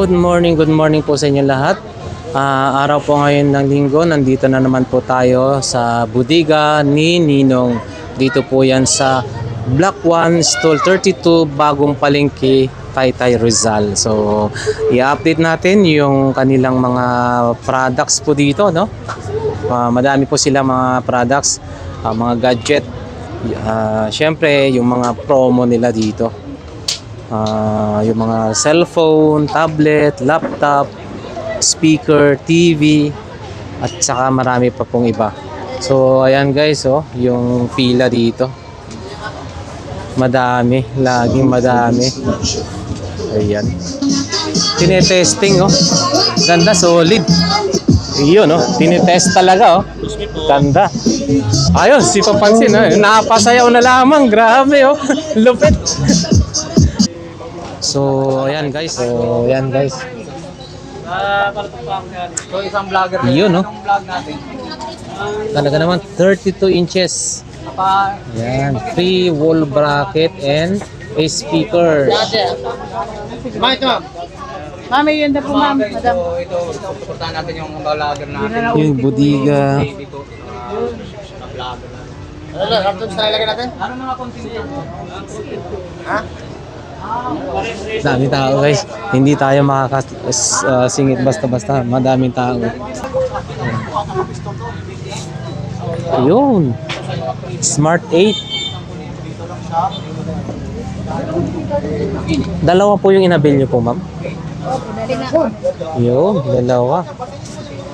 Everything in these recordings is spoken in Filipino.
good morning, good morning po sa inyo lahat. Ah, araw po ngayon ng linggo, nandito na naman po tayo sa budiga ni Ninong. Dito po yan sa Block 1, Stall 32, Bagong Palengke, Taytay Rizal. So, i-update natin yung kanilang mga products po dito, no? Ah, madami po sila mga products, ah, mga gadget. Ah, Siyempre, yung mga promo nila dito. Ah, yung mga cellphone, tablet, laptop, speaker, TV, at saka marami pa pong iba. So, ayan guys, oh, yung pila dito. Madami, laging madami. Ayan. Tinetesting, oh. Ganda, solid. Iyon, oh. Tinetest talaga, oh. Ganda. Ayun, si Papansin, oh. Napasayaw na lamang. Grabe, oh. Lupit. So, ayan guys. So, ayan guys. So isang vlogger Yun, no? Vlog natin. Talaga naman, 32 inches. Ayan. Free wall bracket and a speaker. Ma'am, ito ma'am. Mami, yun na po ma'am. Madam. Ito, ito, suportahan natin yung vlogger natin. Yung budiga. Baby ko. na vlogger natin. Ano, cartoons na ilagay natin? Ano mga content? Ha? Dami tao guys. Hindi tayo makakasingit basta-basta. Madaming tao. Ayun. Smart 8. Dalawa po yung inabil nyo po, ma'am. Yun, dalawa.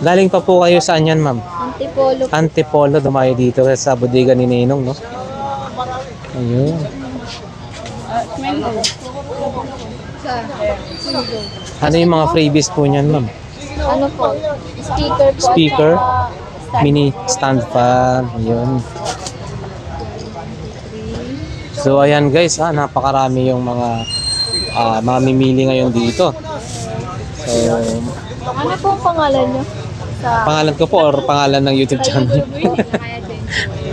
Galing pa po kayo saan yan, ma'am? Antipolo. Antipolo, dumayo dito sa bodega ni Ninong, no? Ayun. Ano yung mga freebies po niyan, ma'am? Ano po? Speaker po. Speaker, stand. mini stand fan, yun. So ayan guys, ah, napakarami yung mga ah, mamimili ngayon dito. So, Ano po ang pangalan nyo? Sa pangalan ko po or pangalan ng YouTube channel.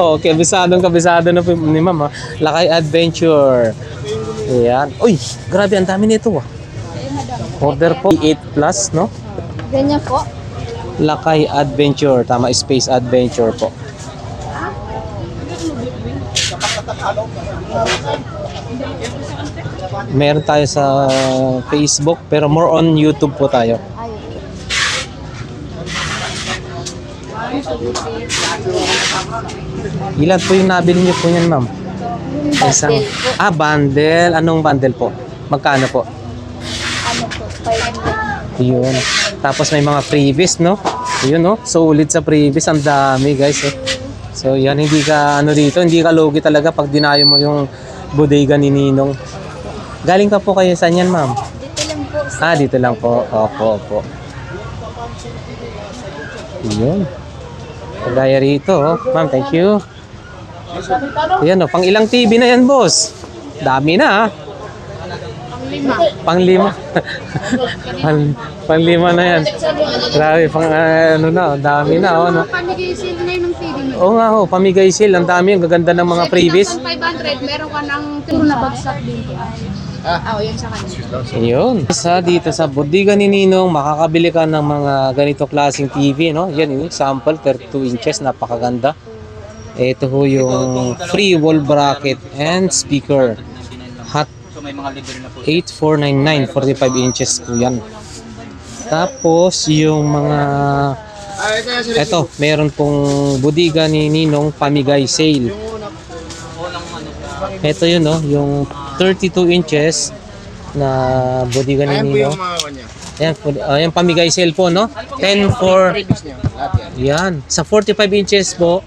Oh, kabisadong kabisado na po ni ma'am. ah. Lakay Adventure. Ayan. Uy, grabe, ang dami nito ah. Order po, 8 plus, no? Ganyan po. Lakay Adventure, tama, Space Adventure po. Meron tayo sa Facebook, pero more on YouTube po tayo. Ilan po yung nabili niyo po yan, ma'am? Isang, bundle po. ah, bundle. Anong bundle po? Magkano po? Ano po? 500. Yun. Tapos may mga freebies, no? Yun, no? Solid sa freebies. Ang dami, guys. Eh. So, yan. Hindi ka, ano dito, hindi ka logi talaga pag dinayo mo yung bodega ni Ninong. Galing pa po kayo saan yan, ma'am? Dito lang po. Sa Ah, dito lang po. Opo, opo. Yun. Kagaya rito, oh. Ma'am, thank you. Yan, oh. Pang ilang TV na yan, boss? Dami na, ah. lima. Panglima. Pang, panglima na yan. Grabe, pang ah, ano na, oh, dami na, oh, no? Pamigay sila na yun ng feeding mo. Oo nga, oh, pamigay sale. Ang dami, ang gaganda ng mga freebies. 500, meron ka ng turo na bagsak din po. Ah, oh, yan sa kanya. Ayun. Sa dito sa bodega ni Ninong, makakabili ka ng mga ganito klaseng TV, no? Yan yung sample, 32 inches, napakaganda. Ito ho yung free wall bracket and speaker. Hot So may mga libre na po. 8499, 45 inches po yan. Tapos yung mga Ah, ito meron pong bodega ni Ninong pamigay sale. Ito yun, no? Yung 32 inches na bodega ni Ninong. Ayan, po- ayan pamigay sale po, no? 10 for, yan. Sa 45 inches po,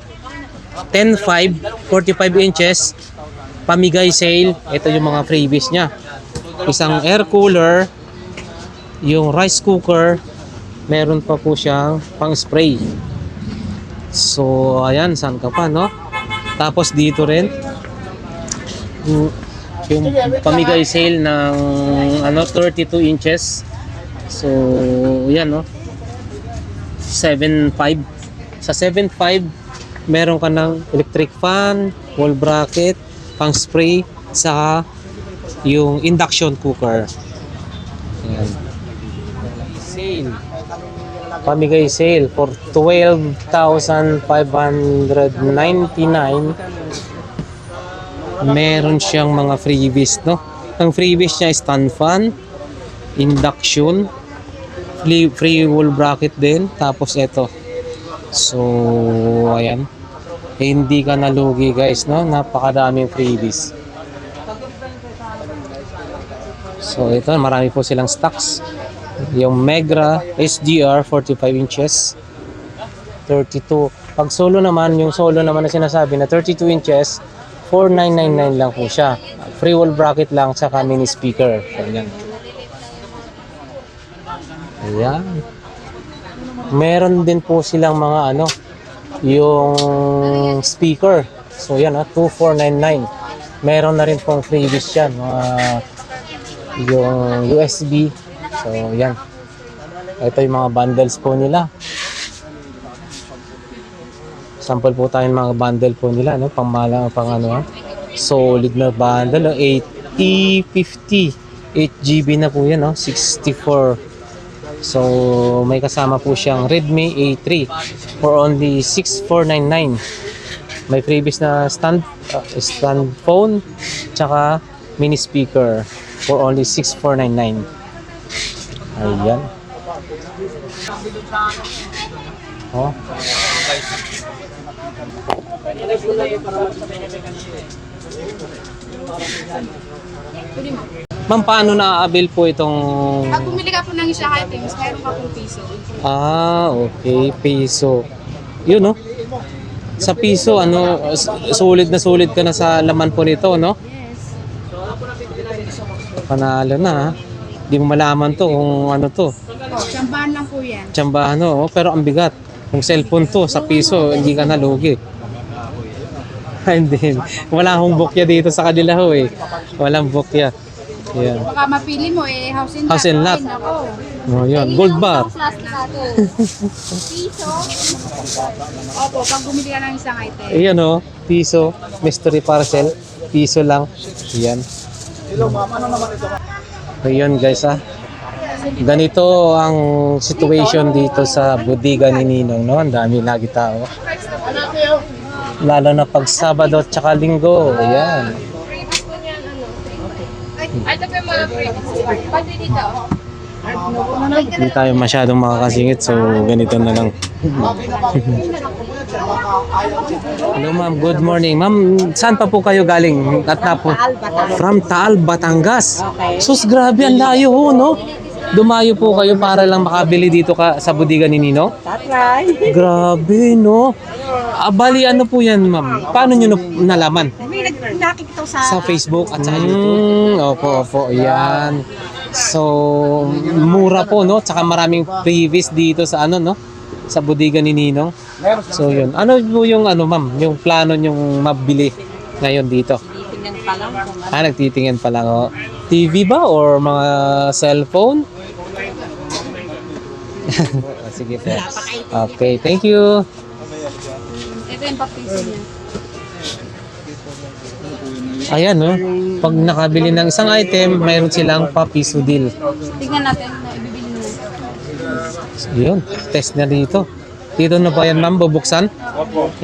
10.5, 45 inches, pamigay sale. Ito yung mga freebies niya. Isang air cooler, yung rice cooker, meron pa po siyang pang spray. So, ayan, saan ka pa, no? Tapos dito rin, yung, yung pamigay sale ng ano 32 inches. So, yan, no? 7.5. Sa 7.5, meron ka ng electric fan, wall bracket, pang spray, sa yung induction cooker. Ayan. sale. Pamigay sale for 12,599. Meron siyang mga freebies, no? Ang freebies niya is stand fan, induction, free, free wall bracket din, tapos ito. So, ayan. Eh, hindi ka nalugi guys, no? Napakadaming freebies. So, ito, marami po silang stocks. Yung Megra SDR 45 inches 32 pag solo naman yung solo naman na sinasabi na 32 inches 4999 lang po siya free wall bracket lang saka mini speaker so yan ayan meron din po silang mga ano yung speaker so yan ah 2499 meron na rin pong freebies yan mga yung USB So, yan. Ito yung mga bundles po nila. Sample po tayo ng mga bundle po nila, no? Pang mala, pang ano, ah. solid na bundle, no? 8050. 8GB na po yan, no? 64. So, may kasama po siyang Redmi A3 for only 6499. May previous na stand uh, stand phone tsaka mini speaker for only 6499. Ayan. Oh. Ma'am, paano na-avail po itong... Ng isang items, mayroon ka pong piso. Ah, okay. Piso. Yun, no? Sa piso, ano, sulit na sulit ka na sa laman po nito, no? Yes. Panalo na, ha? Di mo malaman to kung ano to. Oh, tsambahan lang po yan. Tsambahan, no? Pero ang bigat. Kung cellphone to, sa piso, hindi ka nalugi. Hindi. Wala akong bukya dito sa kanila ho eh. Walang bukya. Yan. Baka mapili mo eh, house and lot. House and lot. Oh, yun. Gold bar. Piso. Opo, pag bumili ka ng isang item. Ayan o, piso, mystery parcel, piso lang. Yan. Ayan guys ah. Ganito ang situation dito sa budiga ni Ninong, no? Ang dami lagi tao. Lalo na pag Sabado at saka Linggo. Ayan. Ay, po yung mga previous. Pwede dito. Hindi tayo masyadong makakasingit so ganito na lang. Hello ma'am, good morning. Ma'am, saan pa po kayo galing? At na po? From Taal, Batangas. Sus, grabe, ang layo ho, no? Dumayo po kayo para lang makabili dito ka sa budiga ni Nino? Tatry. Grabe, no? Ah, bali, ano po yan, ma'am? Paano nyo na- nalaman? May nag- nakikita ko sa... Sa Facebook at sa YouTube? opo, opo, yan. So, mura po, no? Tsaka maraming freebies dito sa ano, no? Sa budiga ni Ninong. So, yun. Ano po yung, ano, ma'am? Yung plano nyong mabili ngayon dito? Tingnan pa lang kung Ah, nagtitingin pa lang, oh. TV ba or mga cellphone? Ah, Sige po. Okay, thank you. Ito yung papiso niya. Ayan, no? Pag nakabili ng isang item, mayroon silang papiso deal. Tingnan natin na ibibili mo. Yun, test na dito. Dito na ba yan, ma'am, bubuksan?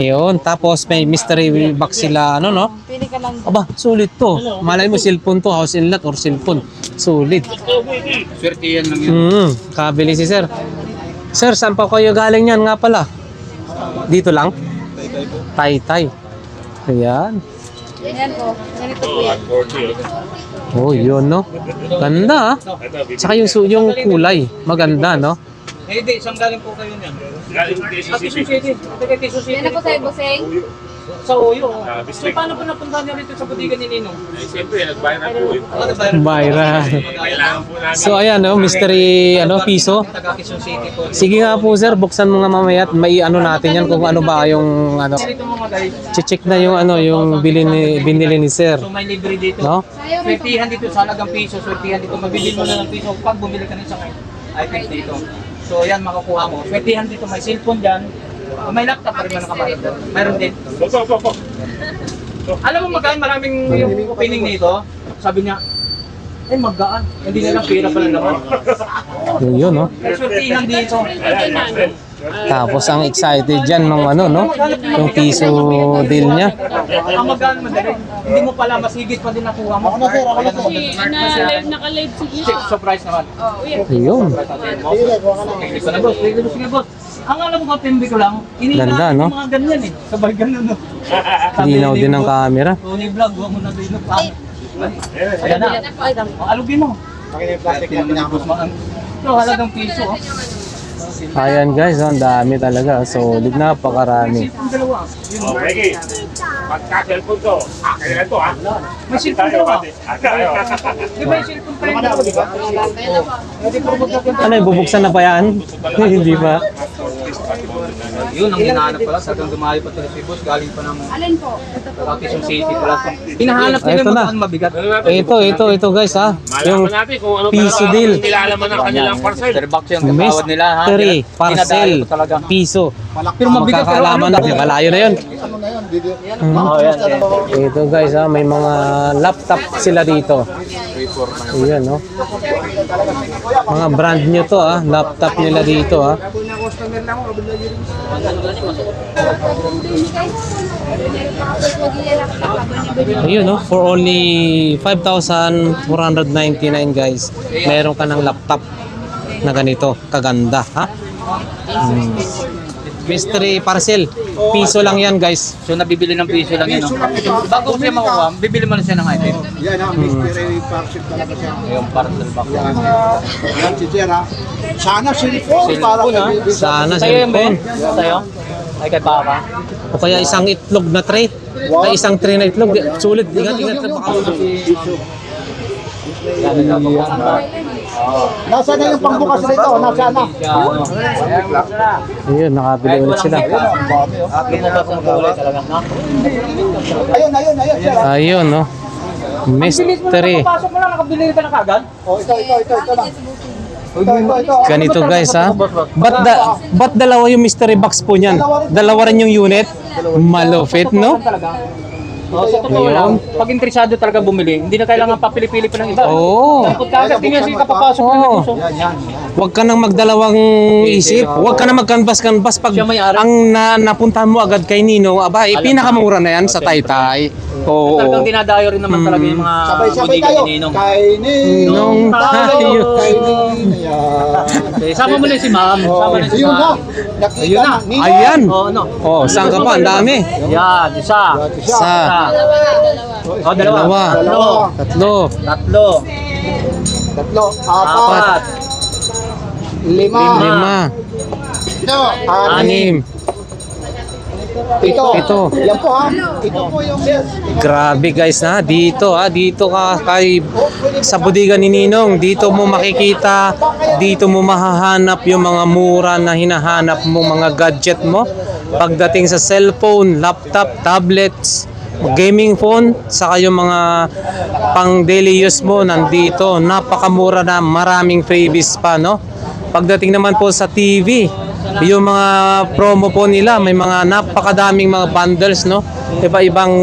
Yun, tapos may mystery box sila, ano, no? Pili ka lang. Aba, sulit to. Malay mo, cellphone to, house in lot or cellphone. Sulit. Swerte yan lang Hmm, kabili si sir. Sir, saan pa kayo galing yan nga pala? Dito lang? Tay-tay. Ayan. Ayan po. Ganito po yan. Oh, yun, no? Ganda, ah. Tsaka yung, su- yung kulay, maganda, no? Eh, di, saan galing po kayo niyan? Galing po Quezon City. Taga Quezon City. Yan na po sa'yo, Boseng. Sa Uyo. So, paano po napunta niya rito sa budigan ni Ninong? Eh, siyempre, nagbayad na po eh. Ano. Kailangan po namin. So, ayan, no? Mystery, ano, piso. Taga Quezon City po. Sige nga po, sir. Buksan mo nga mamaya at may ano natin yan kung ano ba yung, ano, Dito mga guys. check na yung, ano, yung bili ni, binili ni sir. So, may libre dito. No? Sa'yo, Swertihan dito sa halagang piso, swertihan dito. Mabibili mo na ng piso pag bumili ka ng isang items dito. So, yan makukuha mo. Swertihan dito, may cellphone dyan. O, May laptop pa rin man nakabalot. Mayroon din. Opo, opo, opo. Alam mo magkaan maraming yung opening nito. Sabi niya, Eh, maggaan. Hindi na lang pera pala naman. Yun, no? Sortihan dito. Tapos ang excited dyan nung ano, no? Yung piso deal niya. Ang maggaan madali. Hindi mo pala masigit pa din nakuha mo. Ako na sir, ako na Na-live, naka-live sige. Surprise naman. Yun. Sige pa na boss. Sige boss, sige boss. Ang alam ko, timbi ko lang, Ganda, iniingat no? mga ganyan eh. Sabay ganun, no? Linaw din ng camera. Tony Vlog, huwag mo na din pa. Ayan na. Alugin mo. Tinanong mo ang... Ito, halagang piso, oh. Ayan guys, ang dami talaga. Solid, napakarami. Ang dalawa. Oh, Maggie. Pagka-cellphone to, akin na to ha. May cellphone dalawa. ate. Ah. Di ba yung cellphone pa rin ba? Ko magkakanta. Ano, bubuksan na pa yan? Hindi pa. Yun, ang hinahanap pala. Sagang dumayo pa ito si boss. Galing pa ng Alin po? Quezon City pala. Hinahanap nila ito yung na. mga mabigat. Ito, ito, ito guys ha. Yung Malaman natin kung ano piso deal. ang nilalaman ng kanilang parcel. Mr. Box yung katawad nila, ha? mystery, Dinadayo parcel, piso. Pero mabigat pero ano, na, malayo na yun. Oo, yan, yan. Ito guys ha, may mga laptop sila dito. Ayan no. Mga brand nyo to ha, laptop nila dito ha. Ayun no, for only 5,499 guys. Meron ka ng laptop na ganito, kaganda ha. Hmm. Mystery parcel, piso lang yan guys. So nabibili ng piso lang yun. no? Bago siya makuha, bibili mo na siya ng item. Yan ang mystery parcel talaga siya. Yung parcel box. Yan. Yan si Jera. Sana cellphone para Bibi. Sana cellphone. Sa'yo? Ay, kay Papa. O kaya isang itlog na tray. Ay isang tray na itlog. Sulit. Ingat, ingat. Baka Nasaan na yung pangbukas nito? Nasaan na? Ayun, nakabili ulit sila. Ayun, ayun, ayun. Jera. Ayun, no. Mystery. Pasok mo lang, nakabili ka na kagad. Oh, ito, ito, ito, ito ito. Ganito guys ha. Ba't, da, ba't dalawa yung mystery box po niyan? Dalawa rin yung unit? Malupit, no? Oh, sa totoo lang, pag interesado talaga bumili, hindi na kailangan papili-pili pa ng iba. Oo. Pag kagad tingnan siya kapapasok Oo. na gusto. Yan, yan. Huwag ka nang magdalawang isip. Huwag ka nang magkanbas-kanbas pag Siya may-ari. ang na, napuntahan mo agad kay Nino. Aba, eh, pinakamura na yan sa Taytay. Oo. Talagang dinadayo rin naman talaga yung mga Sabay-sabay tayo. ni Ninong. Kay Ninong Ninong tayo. Ninong. Yan. Sama mo na si Ma'am. Oh, Sama na si Yun na. Ma'am. Nakita Ayun na. na. Ninong. Ayan. Oh, ano? Oh, saan ka pa? Ang dami. Yan, isa. Isa. Sa Oh, dalawa. Dalawa. Tatlo. tatlo, Tatlo. Tatlo. Apat. Apat. Lima. lima, Ito. Anim. anim. Ito. Ito. Yan po ha. Ito po yung Grabe guys na. Dito ha? Dito ka kay sa bodega ni Ninong. Dito mo makikita. Dito mo mahahanap yung mga mura na hinahanap mo mga gadget mo. Pagdating sa cellphone, laptop, tablets, gaming phone saka yung mga pang daily use mo nandito. Napakamura na. Maraming freebies pa no? Pagdating naman po sa TV yung mga promo po nila may mga napakadaming mga bundles no? Iba-ibang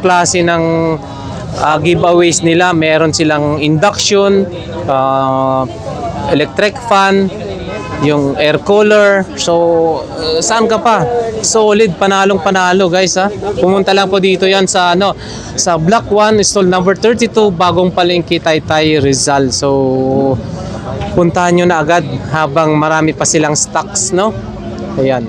klase ng ah, giveaways nila. Meron silang induction ah, electric fan yung air cooler. So uh, saan ka pa? Solid panalong panalo guys ha? Pumunta lang po dito yan sa ano sa Block 1 stall number 32 bagong palengke Taytay Rizal. So puntahan nyo na agad habang marami pa silang stocks no ayan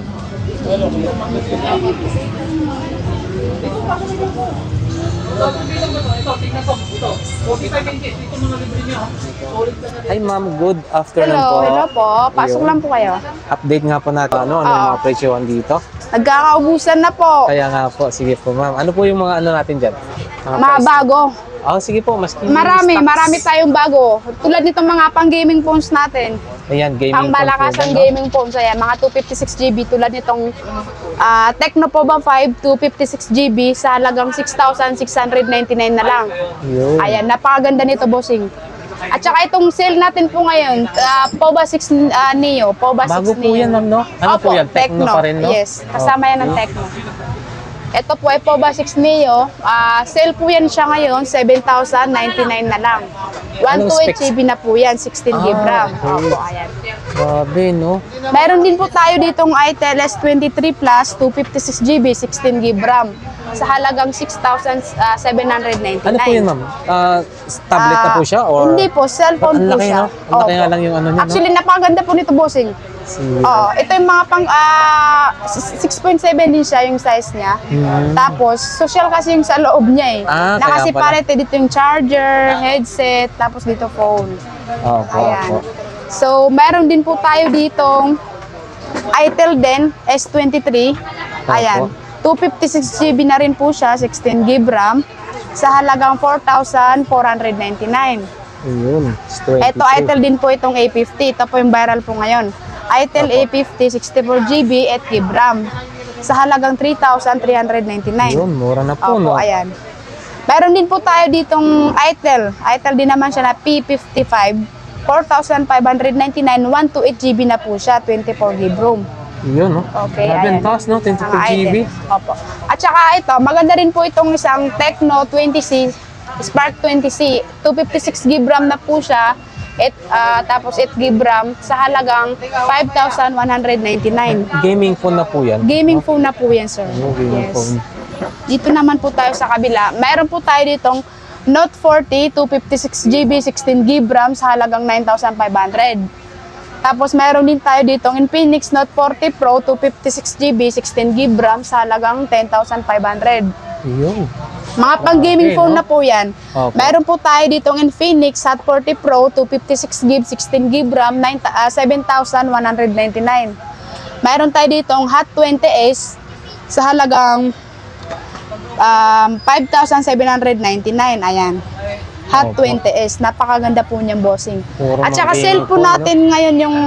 Hi ma'am, good afternoon Hello, po. hello po. Pasok Ayun. lang po kayo. Update nga po natin ano, ano yung Oo. mga presyohan dito. Nagkakaubusan na po. Kaya nga po, sige po ma'am. Ano po yung mga ano natin dyan? Mga price? bago. Oh, sige po, mas Marami, marami tayong bago. Tulad nitong mga pang gaming phones natin. Ayan, gaming Pang malakas phone ang po yan, no? gaming phones. Ayan, mga 256GB tulad nitong ah, Tecno Pova 5 256GB sa halagang 6,699 na lang. Yun. Ayan, napakaganda nito, bossing. At saka itong sale natin po ngayon, ah, Pova 6 ah, Neo, Pova 6 Bago po Neo. yan ma'am, no? Ano po Opo, yan? Tecno pa rin, no? Yes, kasama yan ng. Tecno. Ito po ay Poba 6 Neo. Ah, sale po yan siya ngayon, 7,099 na lang. Anong 128 specs? GB na po yan, 16 GB Ah, RAM. okay. Opo, ayan. Grabe, no? Meron din po tayo ditong itel S23 Plus, 256 GB, 16 GB RAM. Sa halagang 6,799. Ano po yun, ma'am? Ah, tablet na po siya? Or... Hindi po, cellphone Ang po laki, siya. no? Ang laki nga lang yung ano niya, no? Actually, napakaganda po nito, bossing. Si- Oo, ito yung mga pang ah, 6.7 din siya yung size niya. Tapos, social kasi yung sa loob niya eh. Ah, kaya Nakasiparate dito yung charger, headset, tapos dito phone. Opo, Ayan. opo. So, meron din po tayo ditong Itel din, S23. Ayan. 256 GB na rin po siya, 16 GB RAM. Sa halagang 4,499. Ayun. Ito, Itel din po itong A50. Ito po yung viral po ngayon. Itel A50, 64 GB, 8 GB RAM. Sa halagang 3,399. Ayun, mura na po, Opo, no? ayan. Meron din po tayo ditong Itel. Itel din naman siya na P55. 4,599, 128 GB na po siya, 24 GB room. Yun, no? Okay, Grabe, ayan. taas, no? 22 Mga GB. Itel. Opo. At saka ito, maganda rin po itong isang Tecno 20C, Spark 20C. 256 GB RAM na po siya. At, ah, tapos 8 GB RAM sa halagang 5,199. Gaming phone na po yan. Gaming phone na po yan, sir. Oh, gaming phone. Dito naman po tayo sa kabila. Meron po tayo ditong Note 40, 256 GB, 16 GB RAM sa halagang 9,500. Tapos meron din tayo ditong Infinix Note 40 Pro, 256 GB, 16 GB RAM sa halagang 10,500. Yun. Mga pang gaming Okay, phone no? na po yan. Opo. Meron po tayo ditong Infinix Hot 40 Pro, 256 GB, 16 GB RAM, 9, ah, 7,199. Meron tayo ditong Hot 20S sa halagang um, 5,799. Ayan. Hot Opo. 20S. Napakaganda po niyang bossing. Puro At saka sale po phone, no? natin ngayon yung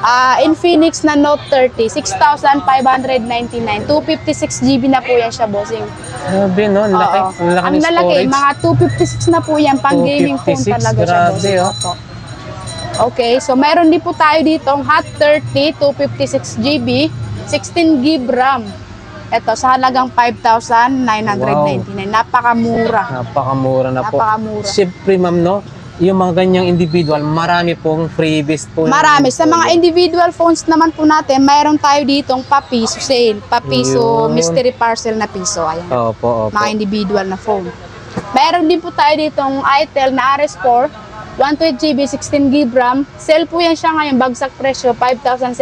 ah, Infinix na Note 30, 6,599. 256 GB na po yan siya, bossing. Grabe, no? Ang laki. Oo. Ang laki Ang ng lalaki, storage. mga 256 na po yan, pang gaming phone 256, talaga siya. grabe, bossing. oh. Opo. Okay, so meron din po tayo dito ang Hot 30, 256 GB, 16 GB RAM. Ito, sa halagang 5,999. Napakamura. Napakamura na po. Napakamura. Siyempre, ma'am, no? Yung mga ganyang individual, marami pong freebies po. Marami. Sa mga individual phones naman po natin, mayroon tayo ditong papiso sale. Papiso Yun. mystery parcel na piso. Ayan. Opo, opo. mga individual na phone. Meron din po tayo ditong Itel na RS4, 128GB, 16 GB RAM. Sale po yan siya ngayon, bagsak presyo, 5,799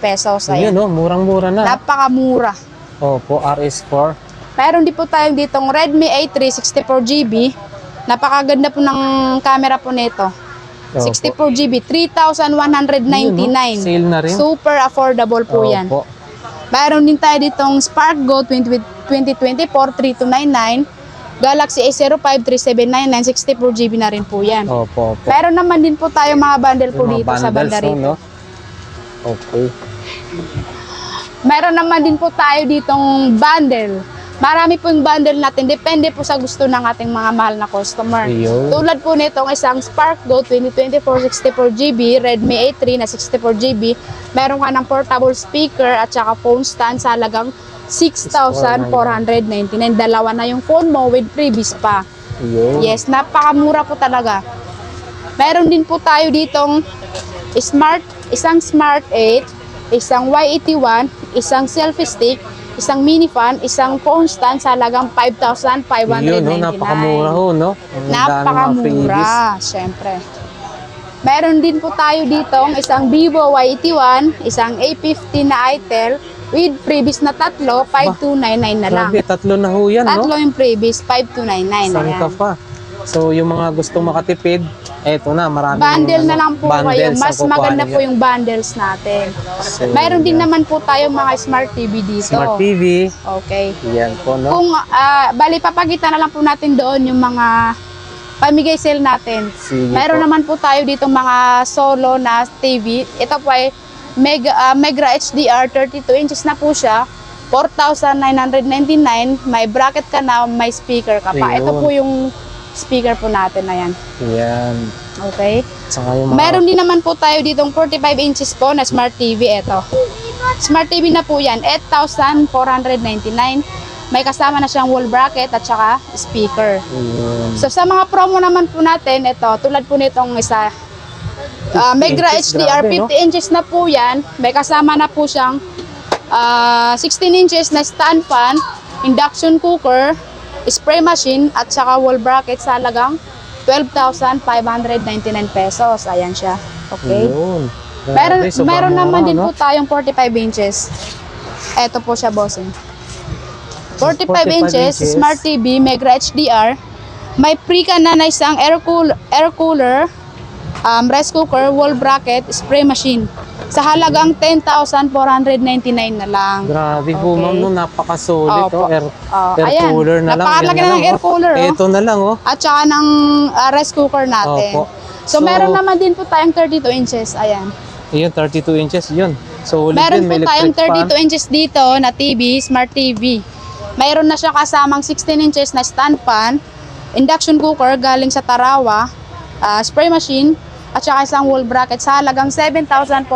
pesos. Ayan. no? Murang-mura na. Napakamura. Opo, RS4. Meron din po tayong ditong Redmi A3, 64GB. Napakaganda po ng camera po nito. Opo. 64GB, 3,199. Yun, no? Sale na rin. Super affordable po yan. Opo. Mayroon din tayo ditong Spark Go 20, 2024 3299, Galaxy A05 3799, 64GB na rin po yan. Opo, opo. Meron naman din po tayo mga bundle po mga dito sa banda rito. no? Okay. Meron naman din po tayo ditong bundle. Marami po yung bundle natin. Depende po sa gusto ng ating mga mahal na customer. Ayun. Tulad po nitong isang Spark Go 2024 64GB, Redmi A3 na 64GB. Meron ka ng portable speaker at saka phone stand sa halagang 6,499. Dalawa na yung phone mo with freebies pa. Ayun. Yes, napakamura po talaga. Meron din po tayo ditong smart, isang Smart 8, isang Y81, isang selfie stick, isang mini fan, isang phone stand sa halagang 5,599. Yun, no? Napakamura ho, no? Ang. Napakamura, syempre. Meron din po tayo dito ang isang Vivo Y81, isang A50 na Itel with freebies na tatlo, 5299 na lang. Grabe, tatlo na ho yan, Tatlo no? yung freebies, 5299. Saan Ayan. ka pa? So, yung mga gustong makatipid, eto na, marami. Bundle na lang po kayo. Mas maganda po yung yung bundles natin. So, Mayroon din naman po tayo mga smart TV dito. Smart TV. Okay. Yan po, no? Kung, ah, bali, papakita na lang po natin doon yung mga pamigay sale natin. Sige Meron po. naman po tayo dito mga solo na TV. Ito po ay Mega, ah, Megra HDR 32 inches na po siya. 4,999. May bracket ka na, may speaker ka pa. Ito Ayun. po yung speaker po natin na yan. Yan. Okay? Saka yung mga... Meron din naman po tayo ditong 45 inches po na Smart TV. Ito. Smart TV na po yan. 8,499. May kasama na siyang wall bracket at saka speaker. Yun. So sa mga promo naman po natin, ito, tulad po nitong isa, uh, 50 Megra HDR, grabe, no? 50 inches na po yan. May kasama na po siyang ah, 16 inches na stand fan, induction cooker, spray machine, at saka wall bracket sa halagang 12,599 pesos. Ayan siya. Okay? Yun. Grabe, Meron, sobrang meron naman din no? po tayong 45 inches. Ito po siya, bossing. 45, 45 inches, inches. Smart TV, Mega HDR. May pre ka na na isang air, cool, air cooler, um, rice cooker, wall bracket, spray machine. Sa halagang 10,499 na lang. Grabe po, Okay. ma'am, no, napaka-solid. Opo. Oh, air, Oh, air ayan. cooler na lang. Napakalaki na ng air oh. cooler, oh. Ito na lang, oh. At saka ng ah, rice cooker natin. Opo. So, So, meron naman din po tayong 32 inches. Ayan. Yun, 32 inches, yun. Solid Meron din, po tayong electric 32 fan. inches dito na TV, Smart TV. Mayroon na siya kasamang 16 inches na stand fan, induction cooker galing sa Tarawa, ah, spray machine, at saka isang wall bracket sa halagang 7,499.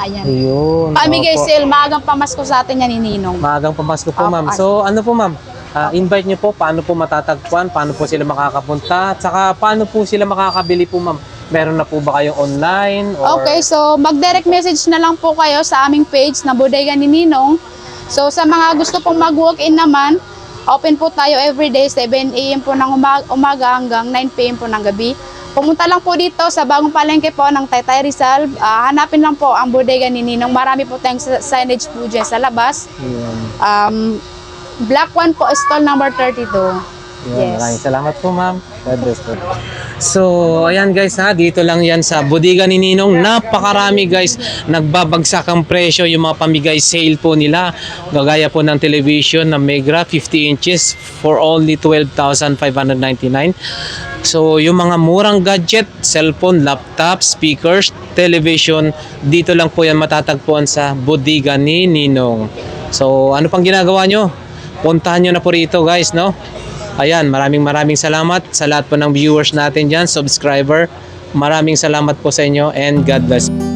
Ayan. Yun. Pamigay opo. sale, maagang pamasko sa atin yan ni Ninong. Maagang pamasko po, ma'am. So, ano po, ma'am? Ah, invite niyo po, paano po matatagpuan, paano po sila makakapunta, at saka paano po sila makakabili po, ma'am? Meron na po ba kayong online? Or... Okay, so mag-direct message na lang po kayo sa aming page na Bodega ni Ninong. So sa mga gusto pong mag-walk-in naman, open po tayo everyday 7 a.m. po ng umaga, umaga hanggang 9 p.m. po ng gabi. Pumunta lang po dito sa bagong palengke po ng Taytay Rizal. Ah, hanapin lang po ang Bodega ni Ninong. Marami po tayong si- signage po dyan sa labas. Yun. Um, Black one po, stall number 32. Yun, Yes. Maraming salamat po, ma'am. God bless po. So, ayan guys ha, dito lang yan sa bodega ni Ninong. Napakarami guys, nagbabagsak ang presyo yung mga pamigay sale po nila. Gagaya po ng television na Megra 50 inches for only 12,599. So, yung mga murang gadget, cellphone, laptop, speakers, television, dito lang po yan matatagpuan sa bodega ni Ninong. So, ano pang ginagawa nyo? Puntahan nyo na po rito guys, no? Ayan, maraming maraming salamat sa lahat po ng viewers natin dyan, subscriber. Maraming salamat po sa inyo and God bless.